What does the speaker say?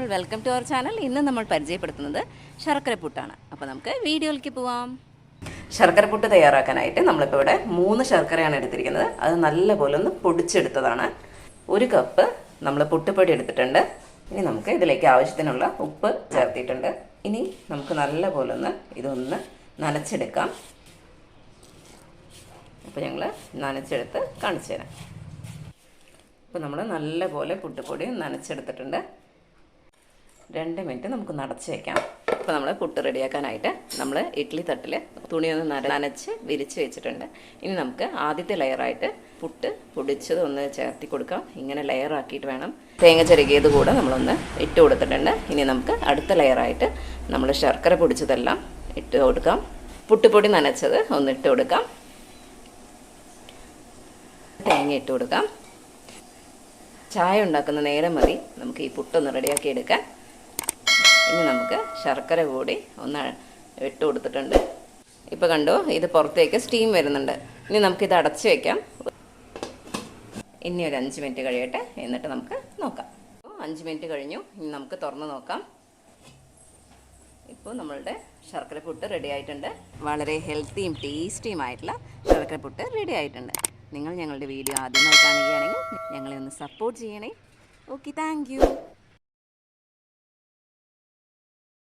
All welcome to our channel ഇന്ന് നമ്മൾ പരിചയപ്പെടുത്തുന്നത് ശർക്കരപ്പുട്ടാണ്. അപ്പോൾ നമുക്ക് വീഡിയോയിലേക്ക് പോവാം. ശർക്കരപ്പുട്ട് തയ്യാറാക്കാനായിട്ട് നമ്മളിപ്പോൾ ഇവിടെ മൂന്ന് ശർക്കരയാണ് എടുത്തിരിക്കുന്നത്. അത് നല്ലപോലെ ഒന്ന് പൊടിച്ചെടുത്തതാണ്. ഒരു കപ്പ് നമ്മൾ പുട്ടുപൊടി എടുത്തിട്ടുണ്ട്. ഇനി നമുക്ക് ഇതിലേക്ക് ആവശ്യത്തിനുള്ള ഉപ്പ് ചേർത്തിട്ടുണ്ട്. ഇനി നമുക്ക് നല്ലപോലെ ഒന്ന് ഇതൊന്ന് നനച്ചെടുക്കാം. അപ്പോൾ ഞങ്ങൾ നനച്ചെടുത്ത് കാണിച്ചു തരാം അപ്പോൾ നമ്മൾ നല്ലപോലെ പുട്ടുപൊടി നനച്ചെടുത്തിട്ടുണ്ട്. രണ്ട് മിനിറ്റ് നമുക്ക് നടച്ച് വയ്ക്കാം അപ്പോൾ നമ്മൾ പുട്ട് റെഡിയാക്കാനായിട്ട് നമ്മൾ ഇഡ്ഡലി തട്ടിൽ തുണിയൊന്ന് നര നനച്ച് വിരിച്ച് വെച്ചിട്ടുണ്ട്. ഇനി നമുക്ക് ആദ്യത്തെ ലെയറായിട്ട് പുട്ട് പൊടിച്ചത് ഒന്ന് ചേർത്തി കൊടുക്കാം. ഇങ്ങനെ ലെയർ ആക്കിയിട്ട് വേണം. തേങ്ങ ചെറുകിയത് കൂടെ നമ്മളൊന്ന് ഇട്ട് കൊടുത്തിട്ടുണ്ട്. ഇനി നമുക്ക് അടുത്ത ലെയറായിട്ട് നമ്മൾ ശർക്കര പൊടിച്ചതെല്ലാം ഇട്ട് കൊടുക്കാം. പുട്ടുപൊടി നനച്ചത് ഒന്ന് ഇട്ട് കൊടുക്കാം. തേങ്ങ ഇട്ട് കൊടുക്കാം. ചായ ഉണ്ടാക്കുന്ന നേരം മതി. നമുക്ക് ഈ പുട്ടൊന്ന് റെഡിയാക്കി എടുക്കാൻ. ഇനി നമുക്ക് ശർക്കര കൂടി ഒന്ന് ഇട്ട് കൊടുത്തിട്ടുണ്ട്. ഇപ്പോൾ കണ്ടോ ഇത് പുറത്തേക്ക് സ്റ്റീം വരുന്നുണ്ട്. ഇനി നമുക്കിത് അടച്ചു വയ്ക്കാം ഇനി ഒരു അഞ്ച് മിനിറ്റ് കഴിയട്ടെ എന്നിട്ട് നമുക്ക് നോക്കാം. അഞ്ച് മിനിറ്റ് കഴിഞ്ഞു ഇനി നമുക്ക് തുറന്ന് നോക്കാം. ഇപ്പോൾ നമ്മളുടെ ശർക്കര പുട്ട് റെഡി ആയിട്ടുണ്ട്. വളരെ ഹെൽത്തിയും ടേസ്റ്റിയും ആയിട്ടുള്ള ശർക്കര പുട്ട് റെഡി ആയിട്ടുണ്ട്. നിങ്ങൾ ഞങ്ങളുടെ വീഡിയോ ആദ്യമായി കാണുകയാണെങ്കിൽ ഞങ്ങളെ ഒന്ന് സപ്പോർട്ട് ചെയ്യണേ. Okay thank